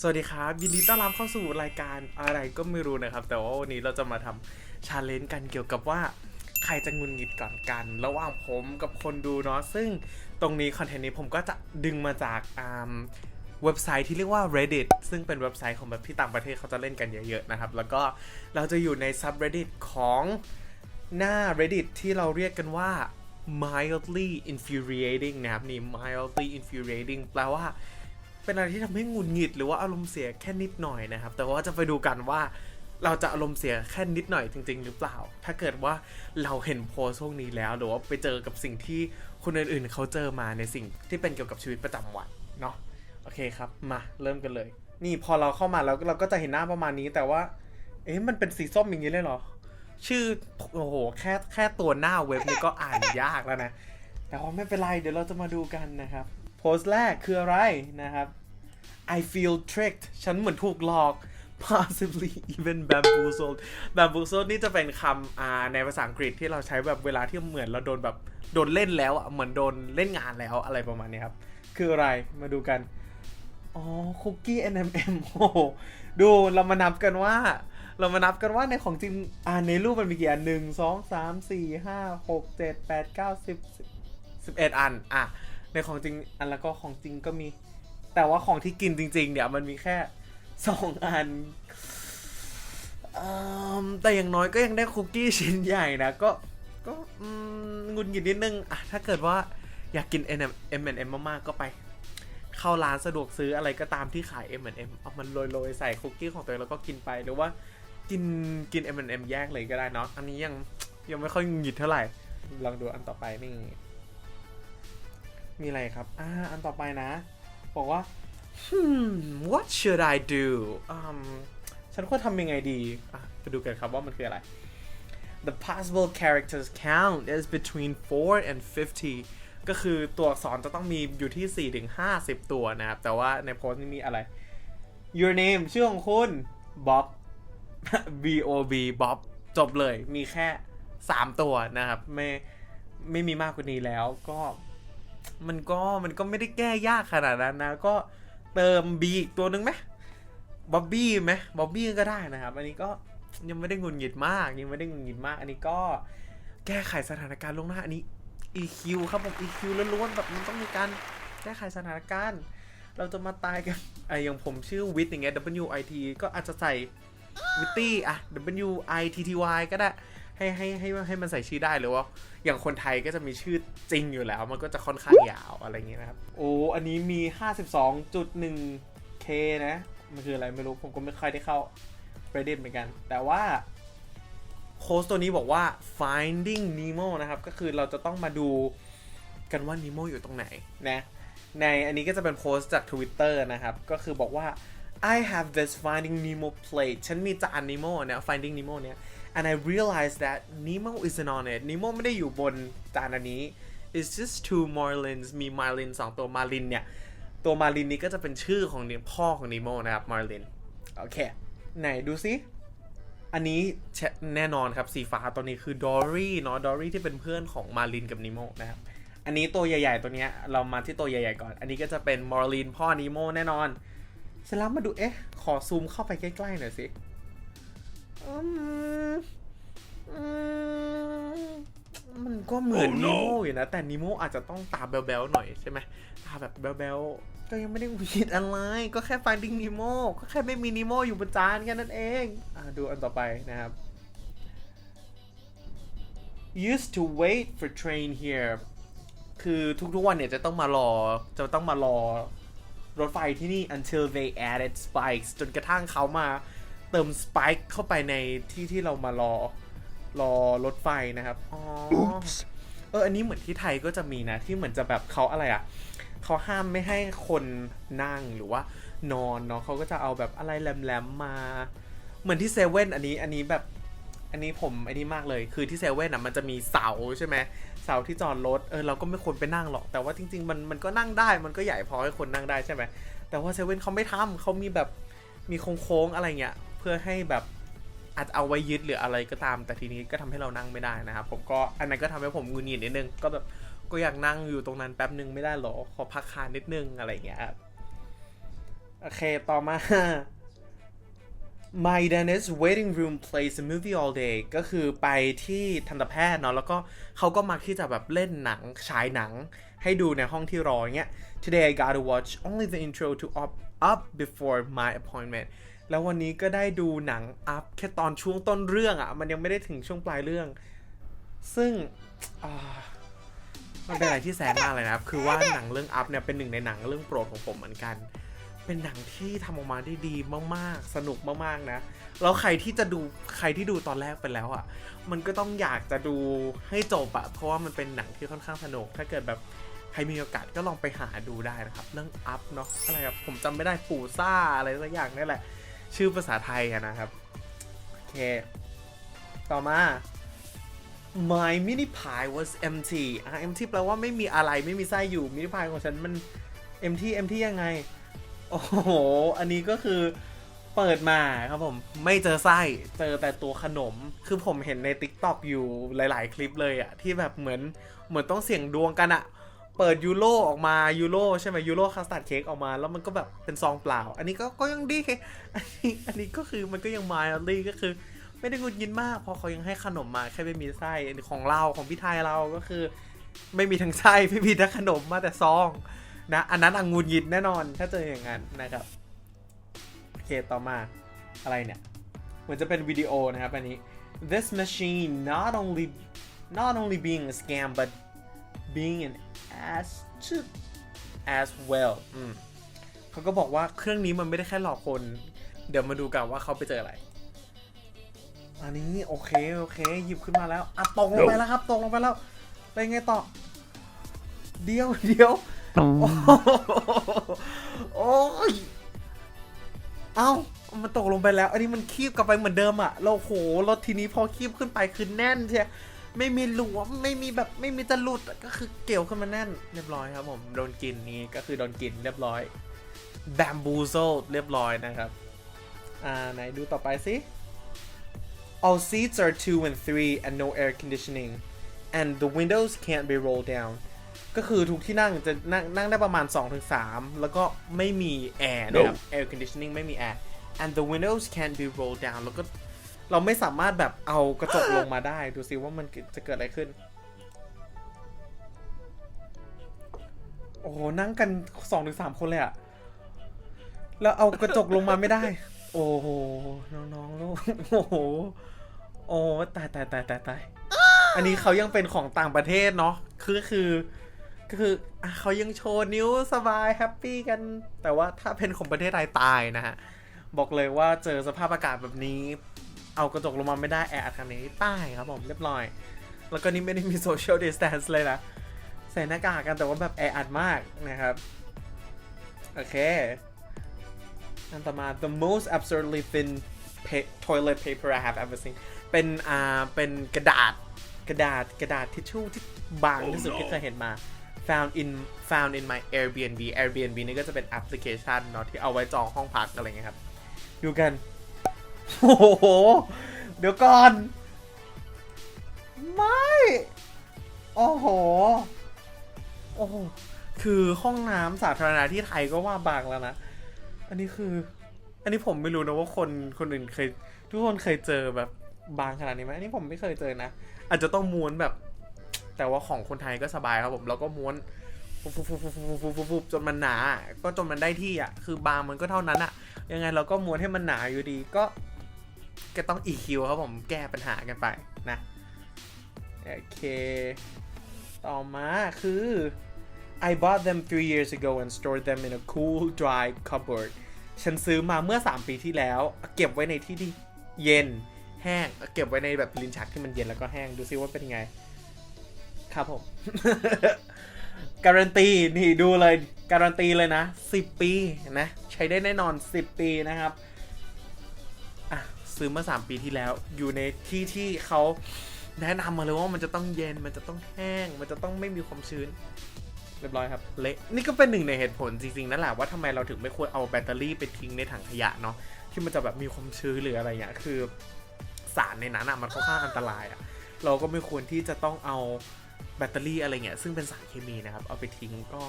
สวัสดีครับ ยินดีต้อนรับเข้าสู่รายการอะไรก็ไม่รู้นะครับ แต่ว่าวันนี้เราจะมาทำชาเลนจ์กันเกี่ยวกับว่า ใครจะงุนงิดก่อนกัน ระหว่างผมกับคนดูเนาะซึ่งตรงนี้คอนเทนต์นี้ผมก็จะดึงมาจากอ่าเว็บไซต์ที่เรียกว่า reddit ซึ่งเป็นเว็บไซต์ของแบบที่ต่างประเทศเขาจะเล่นกันเยอะๆนะครับ แล้วก็เราจะอยู่ใน subreddit ของหน้า reddit ที่เราเรียกกันว่า mildly infuriating นะครับนี่ mildly infuriating แปลว่า เป็นอะไรที่ทำให้หงุดหงิด หรือว่าอารมณ์เสียแค่นิดหน่อยนะครับ แต่ว่าจะไปดูกันว่าเราจะอารมณ์เสียแค่นิดหน่อยจริง ๆ หรือเปล่า ถ้าเกิดว่าเราเห็นโพสต์พวกนี้แล้ว หรือว่าไปเจอกับสิ่งที่คนอื่นๆ เขาเจอมาในสิ่งที่เป็นเกี่ยวกับชีวิตประจำวันเนาะ โอเคครับ มาเริ่มกันเลย นี่พอเราเข้ามาแล้วเราก็จะเห็นหน้าประมาณนี้ แต่ว่า เอ๊ะมันเป็นสีส้มอย่างนี้เลยเหรอ ชื่อ โอ้โห แค่แค่ตัวหน้าเว็บนี่ก็อ่านยากแล้วนะ แต่ว่าไม่เป็นไร เดี๋ยวเราจะมาดูกันนะครับ โพสต์แรกคืออะไรนะครับ I feel tricked ฉันเหมือนถูกหลอก possibly even bamboozled bamboozled นี่จะเป็นคำในภาษาอังกฤษที่เราใช้แบบเวลาที่เหมือนเราโดนแบบโดนเล่นแล้วอะเหมือนโดนเล่นงานแล้วอะไรประมาณนี้ครับ คืออะไรมาดูกัน อ๋อคุกกี้ NMM โอ้ดูเรามานับกันว่า เรามานับกันว่าในของจริงอ่าในรูปมันมีกี่อันหนึ่งสองสามสี่ห้าหกเจ็ดแปดเก้าสิบสิบเอ็ดอัน อะ ในของจริงอันแล้วก็ของจริงก็มี แต่ว่าของที่กินจริง ๆ เนี่ยมันมีแค่สองอันแต่อย่างน้อยก็ยังได้คุกกี้ชิ้นใหญ่นะ ก็ก็หงุนหงิดนิดนึงอะถ้าเกิดว่าอยากกิน M M มากๆก็ไป เข้าร้านสะดวกซื้ออะไรก็ตามที่ขาย M&M เอามันโรยๆใส่คุกกี้ของตัวเองแล้วก็กินไปหรือว่ากินกิน M&M แยกเลยก็ได้เนาะอันนี้ยังยังไม่ค่อยหงิดเท่าไหร่ ลองดูอันต่อไปนี่ มีอะไรครับ อ่า อันต่อไปนะ บอกว่า hmm what should I do อืมฉันควรทำยังไงดีไปดูกันครับว่ามันคืออะไร The possible characters count is between 4 and 50 ก็คือตัวอักษรจะต้องมีอยู่ที่ 4 ถึง 50 ตัวนะครับ แต่ว่าในโพสต์นี้มีอะไร Your name ชื่อของคุณบ๊อบ B O B บ๊อบจบเลยมีแค่ 3 ตัวนะครับ ไม่ไม่มีมากกว่านี้แล้วก็ มันก็มันก็ไม่ได้แก้ยากขนาดนั้นนะ ก็เติม B อีกตัวหนึ่งไหมบ๊อบบี้ไหมบ๊อบบี้ก็ได้นะครับ อันนี้ก็ยังไม่ได้งุนหงิดมากยังไม่ได้งุนหงิดมาก อันนี้ก็แก้ไขสถานการณ์ลวงหน้าอันนี้ EQ ครับผม EQ ล้วนๆแบบมันต้องมีการแก้ไขสถานการณ์ เราจะมาตายกันไออย่างผมชื่อวิทอย่างเงี้ย W I T ก็อาจจะใส่วิตตี้อะ W I T T Y ก็ได้ ให้ให้ให้ให้มันใส่ชื่อได้หรือว่า อย่างคนไทยก็จะมีชื่อจริงอยู่แล้ว มันก็จะค่อนข้างยาวอะไรเงี้ยนะครับ โอ้อันนี้มี 52.1 K นะ มันคืออะไรไม่รู้ ผมก็ไม่ค่อยได้เข้า Reddit เหมือนกัน แต่ว่าโค้ชตัวนี้บอกว่า finding Nemo นะครับ ก็คือเราจะต้องมาดูกันว่า Nemo อยู่ตรงไหนนะในอันนี้ก็จะเป็นโพสต์จาก Twitter นะครับ ก็คือบอกว่า I have this Finding Nemo plate ฉันมีจาน Nemo เนี่ย Finding Nemo เนี่ย and I realized that Nemo isn't on it Nemo ไม่ได้อยู่บนจานอันนี้ it's just two marlins มี marlin สองตัว marlin เนี่ย ตัว marlin นี้ก็จะเป็นชื่อของพ่อของ Nemo นะครับ marlin โอเค ไหนดูซิ อันนี้แน่นอนครับสีฟ้าตัวนี้คือดอรี่เนาะดอรี่ที่เป็นเพื่อนของมารินกับนิโมนะครับ อันนี้ตัวใหญ่ๆตัวเนี้ยเรามาที่ตัวใหญ่ๆก่อน อันนี้ก็จะเป็นมอร์ลินพ่อนิโมแน่นอน เสร็จแล้วมาดูเอ๊ะ ขอซูมเข้าไปใกล้ๆหน่อยสิ มอืมมันก็เหมือน Oh นิ no โมอยู่นะ แต่นิโมอาจจะต้องตาแบ๊วๆหน่อยใช่ไหมตาแบบแบ๊วๆก็ยังไม่ได้ผิดอะไร ก็แค่ finding Nemo ก็แค่ไม่มีนิโมอยู่บนจานแค่นั้นเองอ่าดูอันต่อไปนะครับ used to wait for train here คือทุกๆวันเนี่ยจะต้องมารอ จะต้องมารอรถไฟที่นี่ until they added spikes จนกระทั่งเขามา เติม spike เข้าไปในที่ที่เรามารอรอรถไฟนะครับอ๋อ Oops. เอออันนี้เหมือนที่ไทยก็จะมีนะ ที่เหมือนจะแบบเขาอะไรอะ่ะเขาห้ามไม่ให้คนนั่งหรือว่านอนเนาะเขาก็จะเอาแบบอะไรแหลมๆมา เหมือนที่เซเว่นอันนี้อันนี้แบบอันนี้ผมอันนี้มากเลยคือที่เซเว่นอะมันจะมีเสาใช่ไหมเสาที่จอดรถเออเราก็ไม่ควรไปนั่งหรอก แต่ว่าจริง ๆ มันมันก็นั่งได้มันก็ใหญ่พอให้คนนั่งได้ใช่ไหมแต่ว่าเซเว่นเขาไม่ทำเขามีแบบมีโค้งๆอะไรเงี้ยเพื่อให้แบบอาจจะเอาไว้ยึดหรืออะไรก็ตาม แต่ทีนี้ก็ทำให้เรานั่งไม่ได้นะครับผมก็อันนั้นก็ทำให้ผมงุนงิดนิดนึงก็แบบก็อยากนั่งอยู่ตรงนั้นแป๊บนึงไม่ได้หรอขอพักขานิดนึงอะไรเงี้ยครับโอเคต่อมา My dentist waiting room plays a movie all day ก็คือไปที่ทันตแพทย์เนาะแล้วก็เขาก็มักที่จะแบบเล่นหนังฉายหนัง ให้ดูในห้องที่รออย่างเงี้ย Today I gotta watch only the intro to up up before my appointment แล้ววันนี้ก็ได้ดูหนัง up แค่ตอนช่วงต้นเรื่องอะ่ะ มันยังไม่ได้ถึงช่วงปลายเรื่อง ซึ่งมันเป็นอะไรที่แสนมากเลยนะครับ คือว่าหนังเรื่อง up เนี่ยเป็นหนึ่งในหนังเรื่องโปรดของผมเหมือนกัน เป็นหนังที่ทำออกมาได้ดีมากๆ สนุกมากๆนะ แล้วใครที่จะดูใครที่ดูตอนแรกไปแล้วอะ่ะ มันก็ต้องอยากจะดูให้จบอะเพราะว่ามันเป็นหนังที่ค่อนข้างสนุก ถ้าเกิดแบบใครมีโอกาสก็ลองไปหาดูได้นะครับ เรื่องอัพเนาะอะไรครับผมจำไม่ได้ปู่ซ่าอะไรสักอย่างนี่แหละ ชื่อภาษาไทยอะนะครับ โอเค ต่อมา my mini pie was empty อะ empty แปลว่าไม่มีอะไรไม่มีไส้อยู่ mini pie ของฉันมัน empty empty ยังไง โอ้โห อันนี้ก็คือเปิดมาครับผม ไม่เจอไส้ เจอแต่ตัวขนม คือผมเห็นใน TikTok อยู่หลาย ๆ คลิปเลยอะที่แบบเหมือนเหมือนต้องเสี่ยงดวงกันอะ เปิดยูโรออกมายูโรใช่ไหมยูโรคัสตาร์ดเค้กออกมา แล้วมันก็แบบเป็นซองเปล่า อันนี้ก็ก็ยังดีอันนี้อันนี้ก็คือมันก็ยังมาดีก็คือ ไม่ได้งุนยินมากเพราะเขายังให้ขนมมาแค่ไม่มีไส้ของเราของพี่ไทยเราก็คือ ไม่มีทั้งไส้ไม่มีทั้งขนมมาแต่ซองนะอันนั้นอังุนยินแน่นอนถ้าเจออย่างนั้นนะครับโอเคต่อมาอะไรเนี่ยเหมือนจะเป็นวิดีโอนะครับอันนี้ this machine not only not only being a scam but being an ass to as well อืมเขาก็บอกว่าเครื่องนี้มันไม่ได้แค่หลอกคน เดี๋ยวมาดูกันว่าเขาไปเจออะไร อันนี้โอเค โอเค หยิบขึ้นมาแล้วอะตกลงไปแล้วครับตกลงไปแล้วไปไงต่อ เดียวเดียวโอ้โหโอ้ยเอ้ามันตกลงไปแล้ว อันนี้มันคีบกลับไปเหมือนเดิมอะเราโหรถทีนี้พอคีบขึ้นไปคือแน่นใช่ ไม่มีหลวมไม่มีแบบไม่มีจะหลุดอะก็คือเกี่ยวขึ้นมาแน่นเรียบร้อยครับผมโดนกินนี่ก็คือโดนกินเรียบร้อย bamboozle เรียบร้อยนะครับ อ่า ไหนดูต่อไปสิ All seats are two and three and no air conditioning and the windows can't be rolled down ก็คือทุกที่นั่งจะนั่งนั่งได้ประมาณ 2-3 แล้วก็ไม่มีแอร์นะครับ air conditioning ไม่มีแอร์ and the windows can't be rolled down แล้วก็ เราไม่สามารถแบบเอากระจกลงมาได้ ดูซิว่ามันจะเกิดอะไรขึ้น โอ้โหนั่งกัน2-3คนเลยอะแล้วเอากระจกลงมาไม่ได้ โอ้โหน้องๆลูกโอ้โหโอ้ตายตายตายตายตายอันนี้เขายังเป็นของต่างประเทศเนาะคือคือก็คืออเขายังโชว์นิ้วสบายแฮปปี้กัน แต่ว่าถ้าเป็นของประเทศไทยตายนะฮะ บอกเลยว่าเจอสภาพอากาศแบบนี้ เอากระจกลงมาไม่ได้แออัดขนาดนี้ตายครับผมเรียบร้อย แล้วก็นี่ไม่ได้มีโซเชียลดิสแตนซ์เลยนะ ใส่หน้ากากกันแต่ว่าแบบแออัดมากนะครับ โอเค อันต่อมา the most absurdly thin pa- toilet paper I have ever seen เป็นอ่าเป็นกระดาษกระดาษกระดาษทิชชู่ที่บางที่สุดที่เคยเห็นมา found in found in my Airbnb Airbnb นี่ก็จะเป็นแอปพลิเคชันเนาะที่เอาไว้จองห้องพักอะไรเงี้ยครับ ดูกัน โอ้โห เดี๋ยวก่อน ไม่ โอ้โห โอ้โห คือห้องน้ำสาธารณะที่ไทยก็ว่าบางแล้วนะ อันนี้คือ อันนี้ผมไม่รู้นะว่าคนคนอื่นเคย ทุกคนเคยเจอแบบบางขนาดนี้ไหมอันนี้ผมไม่เคยเจอนะ อาจจะต้องม้วนแบบ แต่ว่าของคนไทยก็สบายครับผม แล้วก็ม้วนฟุบฟุฟุฟุฟุฟุฟุจนมันหนา ก็จนมันได้ที่อะ คือบางมันก็เท่านั้นอะ ยังไงเราก็ม้วนให้มันหนาอยู่ดี ก็ ก็ต้อง EQ ครับผมแก้ปัญหากันไปนะ โอเค ต่อมาคือ I bought them three years ago and stored them in a cool, dry cupboard. ฉันซื้อมาเมื่อ 3 ปีที่แล้ว เก็บไว้ในที่ที่เย็นแห้ง เก็บไว้ในแบบลิ้นชักที่มันเย็นแล้วก็แห้ง ดูซิว่าเป็นยังไง ครับผม การันตี นี่ดูเลย การันตีเลยนะ 10 ปีนะ ใช้ได้แน่นอน 10 ปีนะครับ อะซื้อมา 3 ปีที่แล้ว อยู่ในที่ที่เขาแนะนำมาเลยว่ามันจะต้องเย็นมันจะต้องแห้ง มันจะต้องไม่มีความชื้น เรียบร้อยครับ เละนี่ก็เป็นหนึ่งในเหตุผลจริงๆนั่นแหละว่าทำไมเราถึงไม่ควรเอาแบตเตอรี่ไปทิ้งในถังขยะเนาะที่มันจะแบบมีความชื้นหรืออะไรอย่างเงี้ยคือสารในนั้นอะมันค่อนข้างอันตรายอะเราก็ไม่ควรที่จะต้องเอา แบตเตอรี่อะไรเงี้ยซึ่งเป็นสารเคมีนะครับ เอาไปทิ้งก็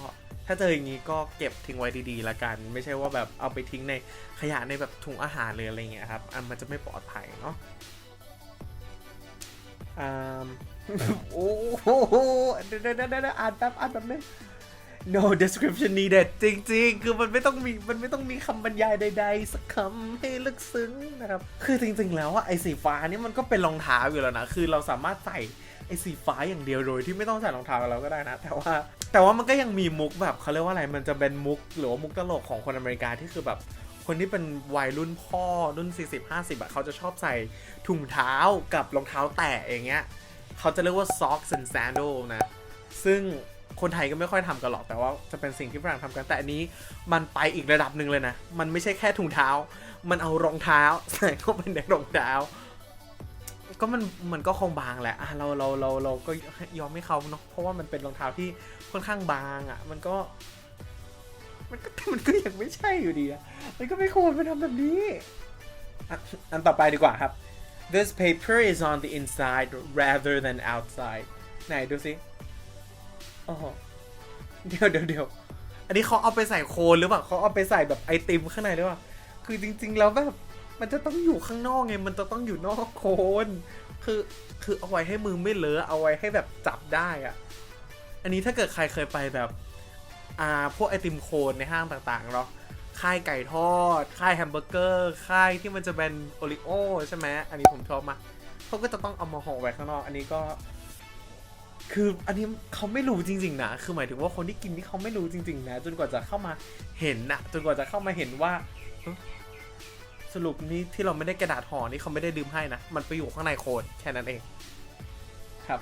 ถ้าเจออย่างนี้ก็เก็บทิ้งไว้ดีๆละกัน ไม่ใช่ว่าแบบเอาไปทิ้งในขยะในแบบถุงอาหารเลยอะไรเงี้ยครับอันมันจะไม่ปลอดภัยเนาะอ่าโอ้โหเดี๋ยวเดี๋ยวเดี๋ยวเดอ่านแป๊บอ่านแป๊บนึง no description needed จริงๆ คือมันไม่ต้องมี มันไม่ต้องมีคำบรรยายใดๆ สักคำให้ลึกซึ้งนะครับ คือจริงๆ แล้วอะไอ้สีฟ้านี่มันก็เป็นรองเท้าอยู่แล้วนะ คือเราสามารถใส่ ไอ้สีฟ้าอย่างเดียวโดยที่ไม่ต้องใส่รองเท้ากับเราก็ได้นะ แต่ว่าแต่ว่ามันก็ยังมีมุกแบบเขาเรียกว่าอะไรมันจะเป็นมุก หรือว่ามุกตลกของคนอเมริกาที่คือแบบคนที่เป็นวัยรุ่นพ่อรุ่น 40 50อะเขาจะชอบใส่ถุงเท้ากับรองเท้าแตะอย่างเงี้ยเขาจะเรียกว่า socks and sandals นะ ซึ่งคนไทยก็ไม่ค่อยทำกันหรอกแต่ว่าจะเป็นสิ่งที่ฝรั่งทำกันแต่อันนี้มันไปอีกระดับหนึ่งเลยนะ มันไม่ใช่แค่ถุงเท้า มันเอารองเท้าใส่เข้าไปในรองเท้า ก็มันมันก็คงบางแหละอะเราเราเราเราก็ยอมให้เขาเนาะเพราะว่ามันเป็นรองเท้าที่ค่อนข้างบางอะ มันก็ มันก็มันก็ยังไม่ใช่อยู่ดีอะมันก็ไม่ควรไปทำแบบนี้อันต่อไปดีกว่าครับ This paper is on the inside rather than outside ไหนดูสิโอ้โหเดี๋ยวเดี๋ยวเดี๋ยวอันนี้เขาเอาไปใส่โคนหรือเปล่าเขาเอาไปใส่แบบไอติมข้างในหรือเปล่า คือจริง ๆ แล้วแบบ มันจะต้องอยู่ข้างนอกไง มันจะต้องอยู่นอกโคน คือ คือเอาไว้ให้มือไม่เลอะ เอาไว้ให้แบบจับได้อะอันนี้ถ้าเกิดใครเคยไปแบบ อ่า พวกไอติมโคนในห้างต่างๆเนาะ ค่ายไก่ทอด ค่ายแฮมเบอร์เกอร์ ค่ายที่มันจะเป็นโอริโอใช่ไหม อันนี้ผมชอบมากเขาก็จะต้องเอามาห่อไว้ข้างนอก อันนี้ก็ คืออันนี้เขาไม่รู้จริง ๆ นะ คือหมายถึงว่าคนที่กินที่เขาไม่รู้จริง ๆ นะ จนกว่าจะเข้ามาเห็นนะจนกว่าจะเข้ามาเห็นว่า สรุปนี่ที่เราไม่ได้กระดาษห่อนี่เขาไม่ได้ดื่มให้นะ มันไปอยู่ข้างในโคนแค่นั้นเอง ครับ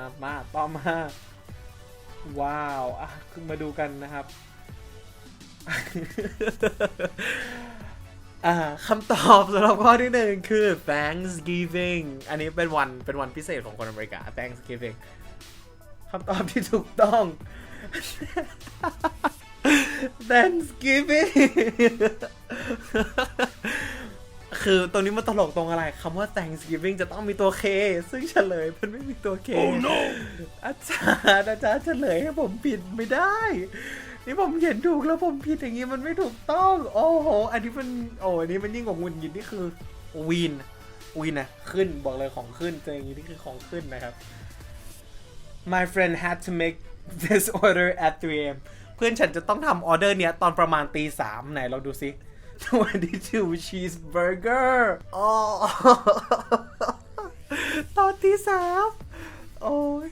ามาต่อมา ว้าวอะคือมาดูกันนะครับคำตอบสำหรับข้อที่หนึ่งคือ Thanksgiving อันนี้เป็นวันเป็นวันพิเศษของคนอเมริกา Thanksgiving คำตอบที่ถูกต้อง Thanksgiving คือตรงนี้มันตลกตรงอะไรคำว่า Thanksgiving จะต้องมีตัว K ซึ่งเฉลยมันไม่มีตัว K อาจารย์อาจารย์เฉลยให้ผมผิดไม่ได้ นี่ผมเขียนถูกแล้วผมผิดอย่างนี้มันไม่ถูกต้อง โอ้โห อันนี้มันโอ้อันนี้มันยิ่งกว่าวุนยินนี่คือวีนวีนนะขึ้นบอกเลยของขึ้นเจออย่างนี้นี่คือของขึ้นนะครับ My friend had to make this order at 3 a.m. เพื่อนฉันจะต้องทำออเดอร์เนี้ยตอนประมาณตีสามไหนลองดูสิ22 cheeseburger อ๋อตอนตีสามโอ้ย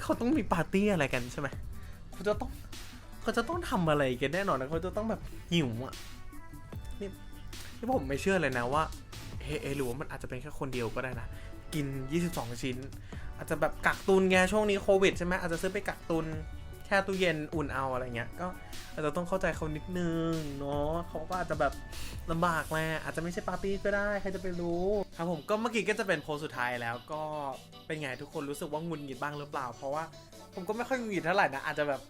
เขาต้องมีปาร์ตี้อะไรกันใช่ไหมเขาจะต้องเขาจะต้องทำอะไรกันแน่นอนนะเขาจะต้องแบบหิวอะนี่นี่ผมไม่เชื่อเลยนะว่าเฮ้เอะหรือว่ามันอาจจะเป็นแค่คนเดียวก็ได้นะ กิน 22 ชิ้น อาจจะแบบกักตุนไงช่วงนี้โควิดใช่ไหมอาจจะซื้อไปกักตุน แช่ตู้เย็นอุ่นเอาอะไรเงี้ย ก็อาจจะต้องเข้าใจเขานิดนึงเนาะเขาก็อาจจะแบบลำบากแหละอาจจะไม่ใช่ปาร์ตี้ก็ได้ใครจะไปรู้ครับผมก็เมื่อกี้ก็จะเป็นโพสสุดท้ายแล้วก็เป็นไงทุกคนรู้สึกว่างุนหงิดบ้างหรือเปล่า เพราะว่าผมก็ไม่ค่อยหงุนหงิดเท่าไหร่นะอาจจะแบบ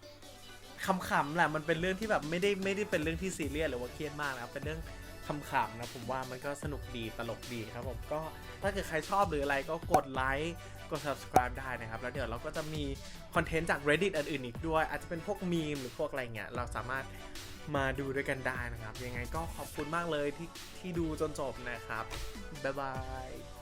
ขำๆแหละมันเป็นเรื่องที่แบบไม่ได้ไม่ได้เป็นเรื่องที่ซีเรียสหรือว่าเครียดมากนะเป็นเรื่องขำๆนะผมว่ามันก็สนุกดีตลกดีครับผมก็ถ้าเกิดใครชอบหรืออะไรก็กดไลค์ กด subscribe ได้นะครับ แล้วเดี๋ยวเราก็จะมีคอนเทนต์จาก reddit อื่นๆอีกด้วย อาจจะเป็นพวกมีมหรือพวกอะไรเงี้ยเราสามารถมาดูด้วยกันได้นะครับ ยังไงก็ขอบคุณมากเลยที่ที่ดูจนจบนะครับ บ๊ายบาย